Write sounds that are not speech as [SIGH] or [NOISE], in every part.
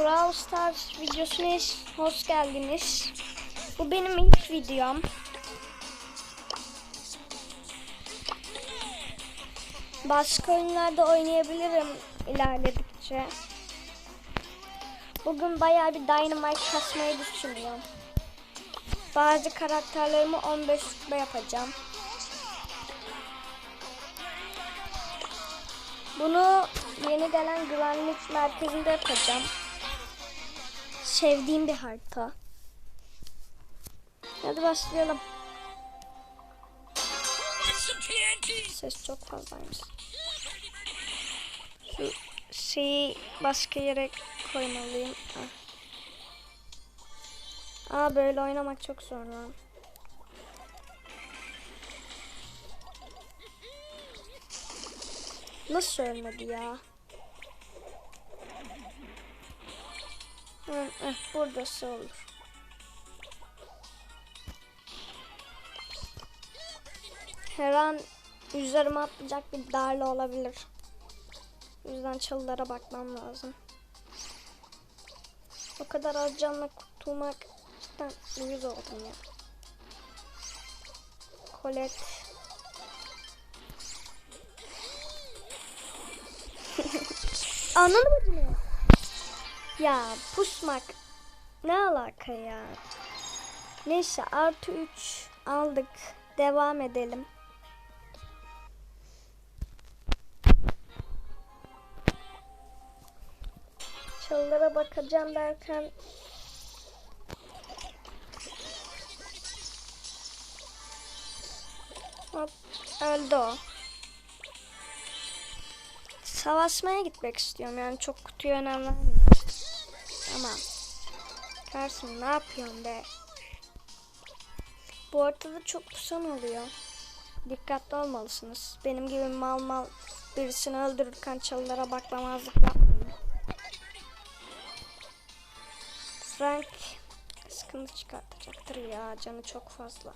Brawl Stars videosuna hoş geldiniz. Bu benim ilk videom. Başka oyunlarda oynayabilirim ilerledikçe. Bugün bayağı bir Dynamite kasmayı düşünüyorum. Bazı karakterlerimi 15 rütbe yapacağım. Bunu yeni gelen güvenlik merkezinde yapacağım. Sevdiğim bir harita. Hadi başlayalım. Ses çok fazlaymış. Şu şeyi başka yere koymalıyım. Ah. Aa böyle oynamak çok zor lan. Nasıl ölmedi ya? Buradası olur. Her an üzerime atlayacak bir darlı olabilir. O yüzden çalılara bakmam lazım. O kadar az canla kurtulmak cidden uyuz oldum ya. Colette. [LAUGHS] Anladın mı? Ya pusmak ne alaka ya? Neyse artı 3 aldık. Devam edelim. Çalılara bakacağım derken Hop öldü o. Savaşmaya gitmek istiyorum yani çok kutuya önem vermiyorum. Tamam. Karşım ne yapıyorsun be? Bu ortada çok pusan oluyor. Dikkatli olmalısınız. Benim gibi mal mal birisini öldürürken çalılara bakmamazlık yapmayın. Frank sıkıntı çıkartacaktır ya. Canı çok fazla.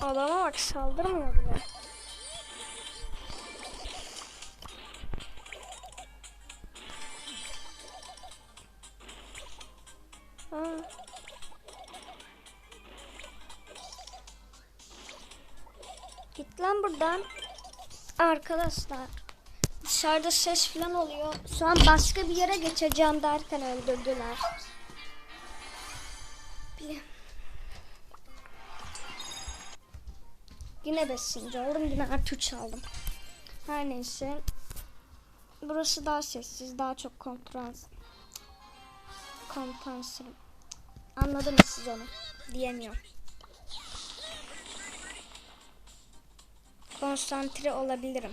Adama bak saldırmıyor bile. Git lan buradan. Arkadaşlar. Dışarıda ses falan oluyor. Şu an başka bir yere geçeceğim derken öldürdüler. Bile. Yine besinci oldum. Yine artı üç aldım. Her neyse. Burası daha sessiz. Daha çok kontrol. Kompansırım. Anladınız siz onu. Diyemiyorum. Konsantre olabilirim.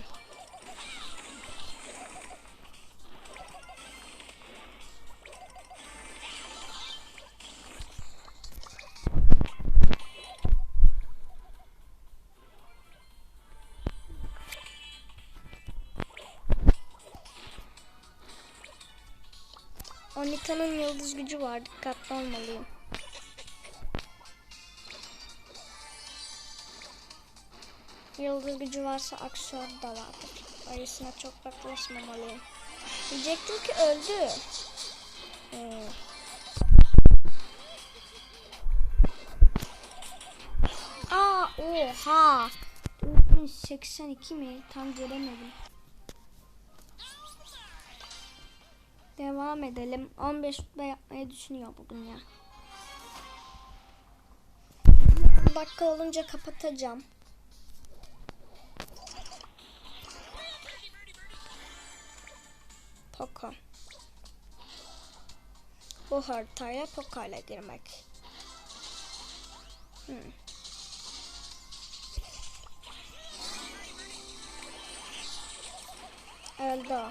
Onita'nın yıldız gücü var. Dikkatli olmalıyım. Yıldız gücü varsa aksiyonu da vardır. Ayısına çok yaklaşmamalıyım. Diyecektim ki öldü. Hmm. Aa oha. 82 mi? Tam göremedim. Devam edelim. 15 rütbe yapmayı düşünüyor bugün ya. 10 dakika olunca kapatacağım. Poco. Bu haritaya Poco ile girmek. Hmm. Öldü o.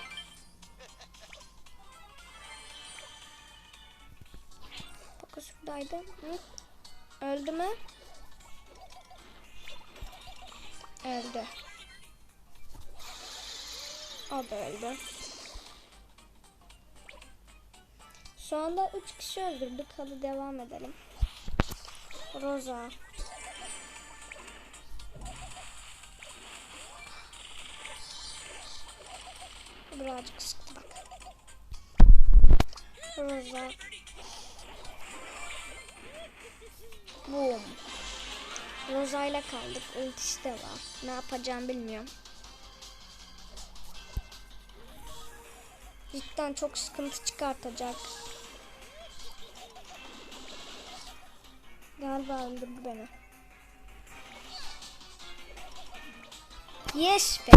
Poco şuradaydı. Hı? Öldü mü? Öldü. O da öldü. Şu anda 3 kişi öldürdük. Hadi devam edelim. Rosa. Birazcık sıktı bak. Rosa. Boom. Rosa ile kaldık. Ultisi de var. Ne yapacağım bilmiyorum. Cidden çok sıkıntı çıkartacak. Galiba öldürdü beni. Yes be.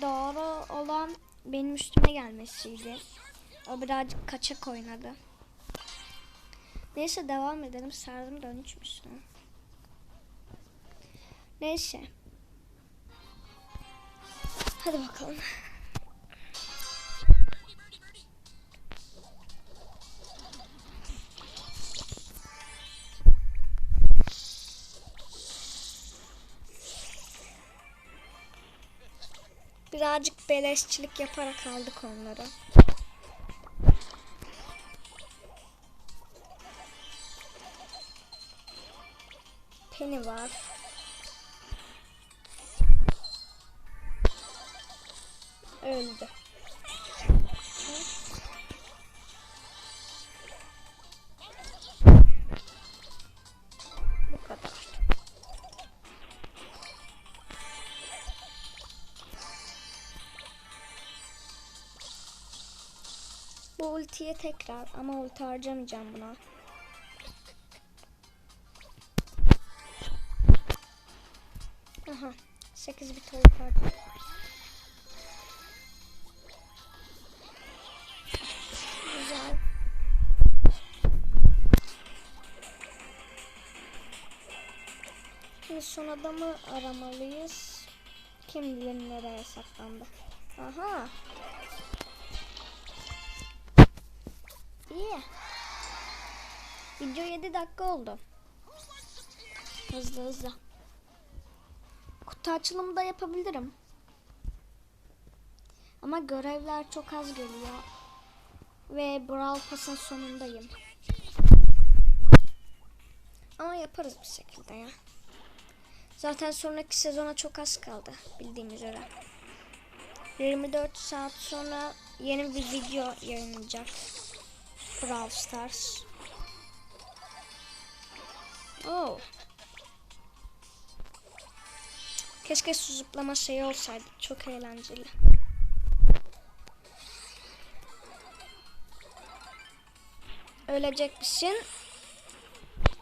Doğru olan benim üstüme gelmesiydi. O birazcık kaçak oynadı. Neyse devam edelim. Sardım dönüş üstüne. Neyse. Hadi bakalım. Birazcık beleşçilik yaparak aldık onları. Penny var. Öldü. Ultiye tekrar ama ulti harcamayacağım buna. Aha 8 bit ulti harcadım. Güzel. Son adamı aramalıyız. Kim bilir nereye saklandı. Aha. Video 7 dakika oldu. Hızlı hızlı. Kutu açılımı da yapabilirim. Ama görevler çok az geliyor. Ve Brawl Pass'ın sonundayım. Ama yaparız bir şekilde ya. Zaten sonraki sezona çok az kaldı bildiğim üzere. 24 saat sonra yeni bir video yayınlanacak. Brawl Stars. Oh. Keşke su zıplama şeyi olsaydı. Çok eğlenceli. Ölecek misin?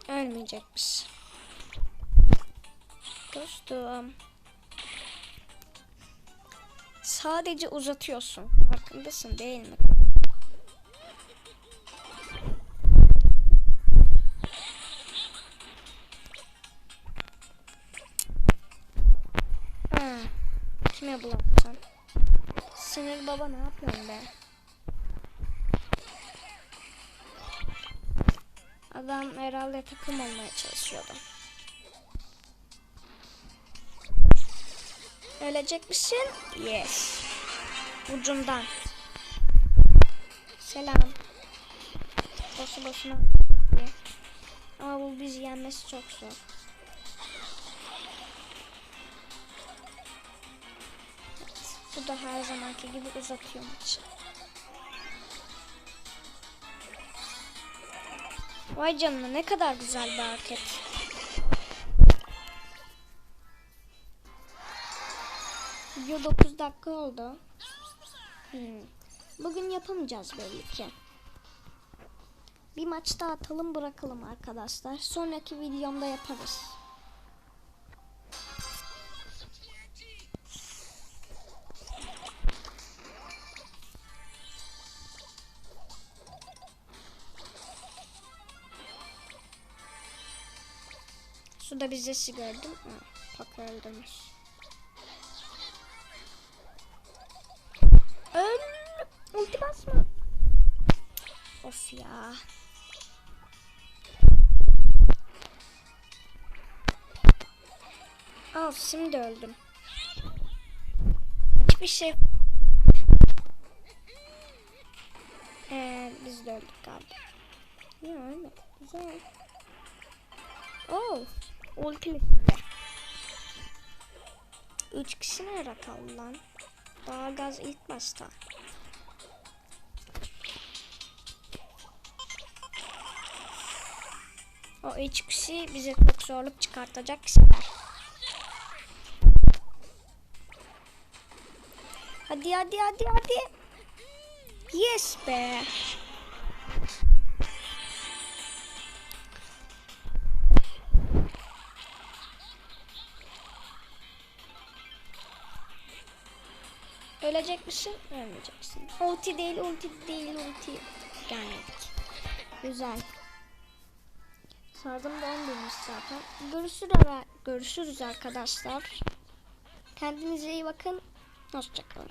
Ölmeyecek misin? Dostum. Sadece uzatıyorsun. Farkındasın değil mi? Baba ne yapıyorsun be? Adam herhalde takım olmaya çalışıyordu. Ölecek misin? Yes. Ucundan. Selam. Boşu boşuna. Ama bu bizi yenmesi çok zor. Bu da her zamanki gibi uzatıyor maçı. Vay canına ne kadar güzel bir hareket. Video 9 dakika oldu. Hmm. Bugün yapamayacağız belli ki. Bir maç daha atalım bırakalım arkadaşlar. Sonraki videomda yaparız. Suda bizesi gördüm. Ha, Paka öldürmüş. Öl. Ulti basma. Of ya. Al şimdi öldüm. Hiçbir şey. Ee, biz de öldük galiba. Ya evet. Güzel. Oh. Ultili. üç kişi nerede kaldı lan? Daha gaz ilk başta. O üç kişi bize çok zorluk çıkartacak kişiler. Hadi hadi hadi hadi. Yes be. Ölecek misin? Ölmeyeceksin. Ulti değil, ulti değil, ulti. Gelmedik. Güzel. Sardım da 10 binmiş zaten. Görüşürüz, görüşürüz arkadaşlar. Kendinize iyi bakın. Hoşçakalın.